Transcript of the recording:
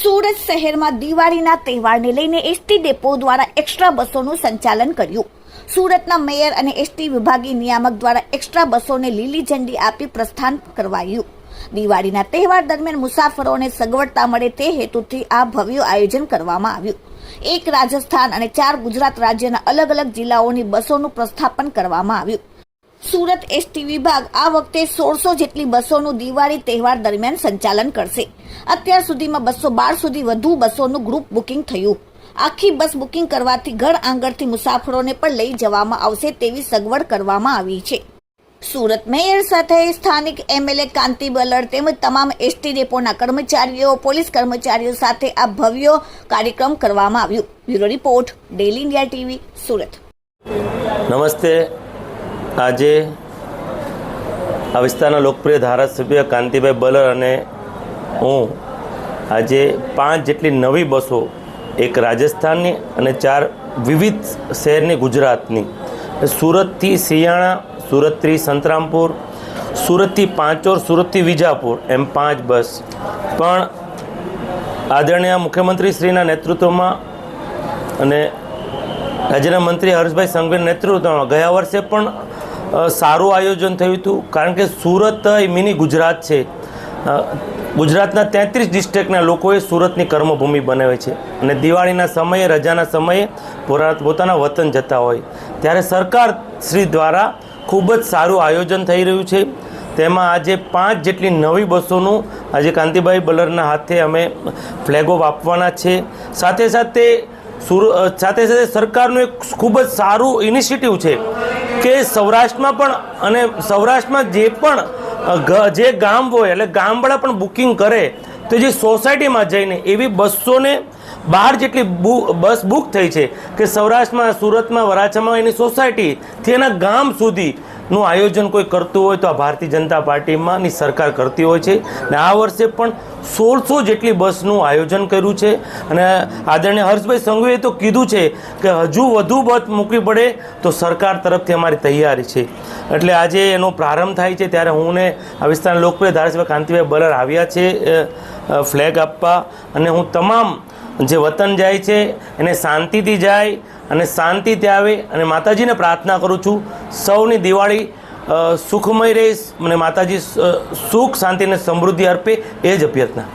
સુરત શહેરમાં દિવાળીના તહેવારને લઈને એસટી ડેપો દ્વારા એક્સ્ટ્રા બસોનું સંચાલન કર્યું. સુરતના મેયર અને એસટી વિભાગીય નિયામક દ્વારા એક્સ્ટ્રા બસોને લીલી ઝંડી આપી પ્રસ્થાન કરવાયું. દિવાળીના તહેવાર દરમિયાન મુસાફરોને સગવડતા મળે તે હેતુથી આ ભવ્ય આયોજન કરવામાં આવ્યું. એક રાજસ્થાન અને ચાર ગુજરાત રાજ્યના અલગ અલગ જિલ્લાઓની બસોનું પ્રસ્થાપન કરવામાં આવ્યું. સુરત એસટી વિભાગ આ વખતે સોળસો જેટલી બસોનું દિવાળી તહેવાર દરમિયાન સંચાલન કરશે. અત્યાર સુધીમાં બસો બાર સુધી વધુ બસોનું ગ્રુપ બુકિંગ થયું. આખી બસ બુકિંગ કરવાથી ઘર આંગણથી મુસાફરોને પણ લઈ જવામાં આવશે તેવી સગવડ કરવામાં આવી છે. સુરત મેયર સાથે સ્થાનિક એમએલએ કાંતિ બલર તેમજ તમામ એસટી ડેપોના કર્મચારીઓ, પોલીસ કર્મચારીઓ સાથે આ ભવ્ય કાર્યક્રમ કરવામાં આવ્યું. Bureau report daily India TV, Surat. નમસ્તે. આજે આ વિસ્તારના લોકપ્રિય ધારાસભ્ય કાંતિભાઈ બલર અને હું આજે પાંચ જેટલી નવી બસો, એક રાજસ્થાનની અને ચાર વિવિધ શહેરની ગુજરાતની. સુરતથી સિયાણા સુરતથી સંતરામપુર, સુરતથી પાંચોર, સુરતથી વિજાપુર, એમ પાંચ બસ. પણ આદરણીય મુખ્યમંત્રી શ્રીના નેતૃત્વમાં અને રાજ્યના મંત્રી હર્ષભાઈ સંઘવીના નેતૃત્વમાં ગયા વર્ષે પણ સારું આયોજન થયું હતું. કારણ કે સુરત એ મિની ગુજરાત છે. ગુજરાતના તેત્રીસ ડિસ્ટ્રિક્ટના લોકોએ સુરતની કર્મભૂમિ બનાવે છે. અને દિવાળીના સમયે, રજાના સમયે પોતાના વતન જતા હોય. ત્યારે સરકાર શ્રી દ્વારા ખૂબ જ સારું આયોજન થઈ રહ્યું છે. તેમાં આજે પાંચ જેટલી નવી બસોનું આજે કાંતિભાઈ બલરના હાથે અમે ફ્લેગ ઓફ આપવાના છે. સાથે સાથે સુર, સાથે સાથે સરકારનું એક ખૂબ જ સારું ઇનિશિયેટિવ છે. કે સૌરાષ્ટ્રમાં પણ અને સૌરાષ્ટ્રમાં જે પણ જે ગામ હોય એટલે ગામવાળા પણ બુકિંગ કરે, તો જે સોસાયટીમાં જઈને એવી બસોને બાર જેટલી બસ બુક થઈ છે કે સૌરાષ્ટ્રમાં, સુરતમાં, વરાછામાં એની સોસાયટીથી એના ગામ સુધી નું આયોજન કોઈ કરતું હોય તો આ ભારતીય જનતા પાર્ટીમાં ની સરકાર કરતી હોય છે. ને આ વર્ષે પણ સોળસો જેટલી બસનું આયોજન કર્યું છે. અને આદરણીય હર્ષભાઈ સંઘવીએ તો કીધું છે કે હજુ વધુ બસ મૂકવી પડે તો સરકાર તરફથી અમારી તૈયારી છે. એટલે આજે એનો પ્રારંભ થાય છે. ત્યારે હું ને આ વિસ્તારના લોકપ્રિય ધારાસભ્ય કાંતિભાઈ બલર આવ્યા છે ફ્લેગ આપવા. અને હું તમામ જે વતન જાય છે, એને શાંતિથી જાય અને શાંતિથી આવે અને માતાજીને પ્રાર્થના કરું છું, સૌની દિવાળી સુખમય રહે અને માતાજી સુખ, શાંતિ અને સમૃદ્ધિ અર્પે એ જ અભ્યર્થના.